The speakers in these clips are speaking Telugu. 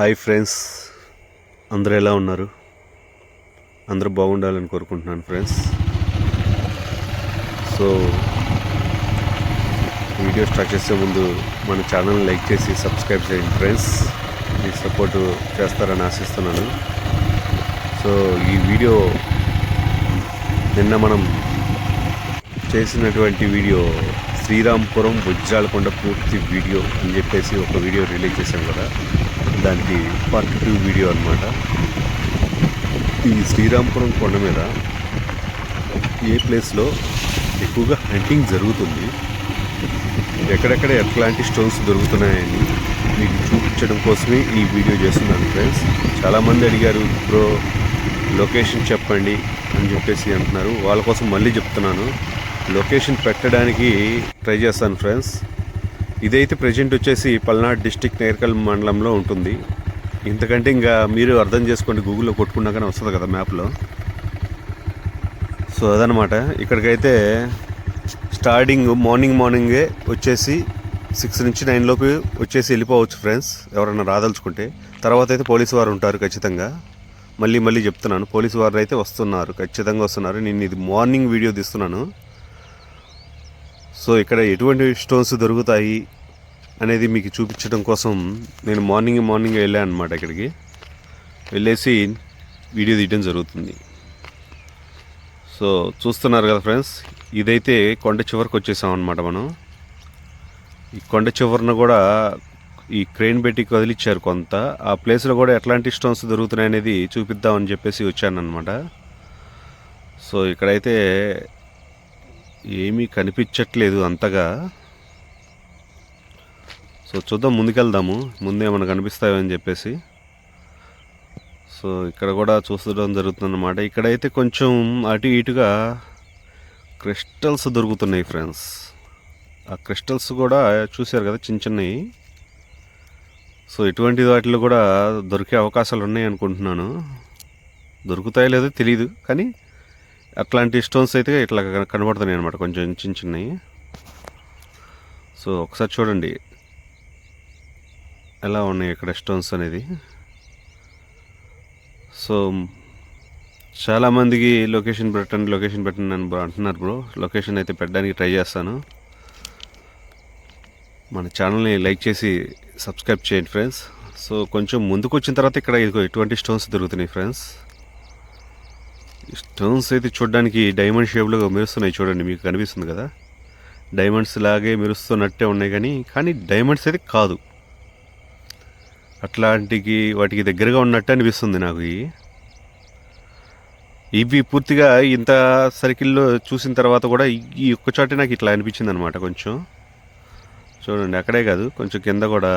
Hi friends. అందరు ఎలా ఉన్నారు? అందరూ బాగుండాలని కోరుకుంటున్నాను ఫ్రెండ్స్. సో వీడియో స్టార్ట్ చేసే ముందు మన ఛానల్ లైక్ చేసి సబ్స్క్రైబ్ చేయండి ఫ్రెండ్స్. మీ సపోర్ట్ చేస్తారని ఆశిస్తున్నాను. సో ఈ వీడియో నిన్న మనం చేసినటువంటి వీడియో శ్రీరాంపురం వజ్రాలకొండ పూర్తి వీడియో అని చెప్పేసి ఒక వీడియో రిలీజ్ చేశాం కదా. దానికి పార్ట్ టూ వీడియో అనమాట ఈ శ్రీరాంపురం కొండ మీద ఏ ప్లేస్లో ఎక్కువగా హంటింగ్ జరుగుతుంది? ఎక్కడెక్కడ ఎట్లాంటి స్టోన్స్ దొరుకుతున్నాయని మీకు చూపించడం కోసమే ఈ వీడియో చేస్తున్నాను ఫ్రెండ్స్ చాలామంది అడిగారు బ్రో లొకేషన్ చెప్పండి అని చెప్పేసి అంటున్నారు. వాళ్ళ కోసం మళ్ళీ చెప్తున్నాను. లొకేషన్ పెట్టడానికి ట్రై చేస్తాను ఫ్రెండ్స్ ఇదైతే ప్రజెంట్ వచ్చేసి పల్నాడు డిస్టిక్ నేర్కల్ మండలంలో ఉంటుంది. ఇంతకంటే ఇంకా మీరు అర్థం చేసుకోండి గూగుల్లో కొట్టుకున్నాకనే వస్తుంది కదా మ్యాప్లో సో అదనమాట ఇక్కడికైతే స్టార్టింగ్ మార్నింగ్ మార్నింగే వచ్చేసి సిక్స్ నుంచి నైన్ లోపు వచ్చేసి వెళ్ళిపోవచ్చు ఫ్రెండ్స్ ఎవరైనా రాదలుచుకుంటే. తర్వాత అయితే పోలీసు వారు ఉంటారు ఖచ్చితంగా. మళ్ళీ మళ్ళీ చెప్తున్నాను పోలీసు వారు అయితే వస్తున్నారు ఖచ్చితంగా వస్తున్నారు. నేను ఇది మార్నింగ్ వీడియో తీస్తున్నాను. సో ఇక్కడ ఎటువంటి స్టోన్స్ దొరుకుతాయి అనేది మీకు చూపించడం కోసం నేను మార్నింగ్ మార్నింగ్ వెళ్ళాను అనమాట ఇక్కడికి. వెళ్ళేసి వీడియో తీయడం జరుగుతుంది. సో చూస్తున్నారు కదా ఫ్రెండ్స్ ఇదైతే కొండ చివరికి వచ్చేసాం అనమాట మనం. ఈ కొండ చివరిన కూడా ఈ క్రెయిన్ పెట్టి కదిలిచ్చారు కొంత. ఆ ప్లేస్లో కూడా ఎట్లాంటి స్టోన్స్ దొరుకుతున్నాయి అనేది చూపిద్దామని చెప్పేసి వచ్చాను అనమాట సో ఇక్కడైతే ఏమీ కనిపించట్లేదు అంతగా. సో చూద్దాం ముందుకెళ్దాము. ముందే కనిపిస్తాయో అని చెప్పేసి. సో ఇక్కడ కూడా చూసడం జరుగుతుందన్నమాట. ఇక్కడైతే కొంచెం అటు ఇటుగా క్రిస్టల్స్ దొరుకుతున్నాయి ఫ్రెండ్స్. ఆ క్రిస్టల్స్ కూడా చూశారు కదా చిన్న చిన్నవి సో ఇటువంటి వాటిలో కూడా దొరికే అవకాశాలు ఉన్నాయి అనుకుంటున్నాను దొరుకుతాయో లేదో తెలియదు కానీ అట్లాంటి స్టోన్స్ అయితే ఇట్లా కనబడుతున్నాయి అనమాట కొంచెం చిన్న చిన్నవి సో ఒకసారి చూడండి. ఎలా ఉన్నాయి ఇక్కడ స్టోన్స్ అనేది. సో చాలామందికి లొకేషన్ పెట్టండి లొకేషన్ పెట్టండి అని బ్రో అంటున్నారు బ్రో. లొకేషన్ అయితే పెట్టడానికి ట్రై చేస్తాను. మన ఛానల్ని లైక్ చేసి సబ్స్క్రైబ్ చేయండి ఫ్రెండ్స్. సో కొంచెం ముందుకు వచ్చిన తర్వాత ఇక్కడ ఇదిగో ఎటువంటి స్టోన్స్ దొరుకుతున్నాయి ఫ్రెండ్స్. స్టోన్స్ అయితే చూడడానికి డైమండ్ షేప్లో మెరుస్తున్నాయి చూడండి మీకు కనిపిస్తుంది కదా? డైమండ్స్ లాగే మెరుస్తున్నట్టే ఉన్నాయి కానీ కానీ డైమండ్స్ అయితే కాదు. అట్లాంటికి వాటికి దగ్గరగా ఉన్నట్టు అనిపిస్తుంది నాకు ఇవి. ఇవి పూర్తిగా ఇంత సర్కిల్లో చూసిన తర్వాత కూడా ఈ- ఒక్క చోటే నాకు ఇట్లా అనిపించింది అనమాట కొంచెం. చూడండి అక్కడే కాదు కొంచెం కింద కూడా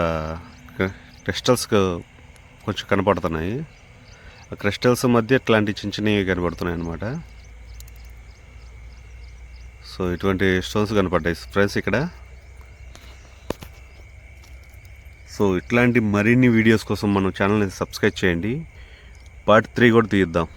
క్రిస్టల్స్ కొంచెం కనపడుతున్నాయి. క్రిస్టల్స్ మధ్య ఇట్లాంటి చిన్న చిన్నవి కనబడుతున్నాయి అనమాట సో ఇటువంటి స్టోన్స్ కనపడ్డాయి. ఫ్రెండ్స్ ఇక్కడ. సో ఇట్లాంటి మరిన్ని వీడియోస్ కోసం మన ఛానల్ని సబ్స్క్రైబ్ చేయండి. పార్ట్ త్రీ కూడా తీద్దాం.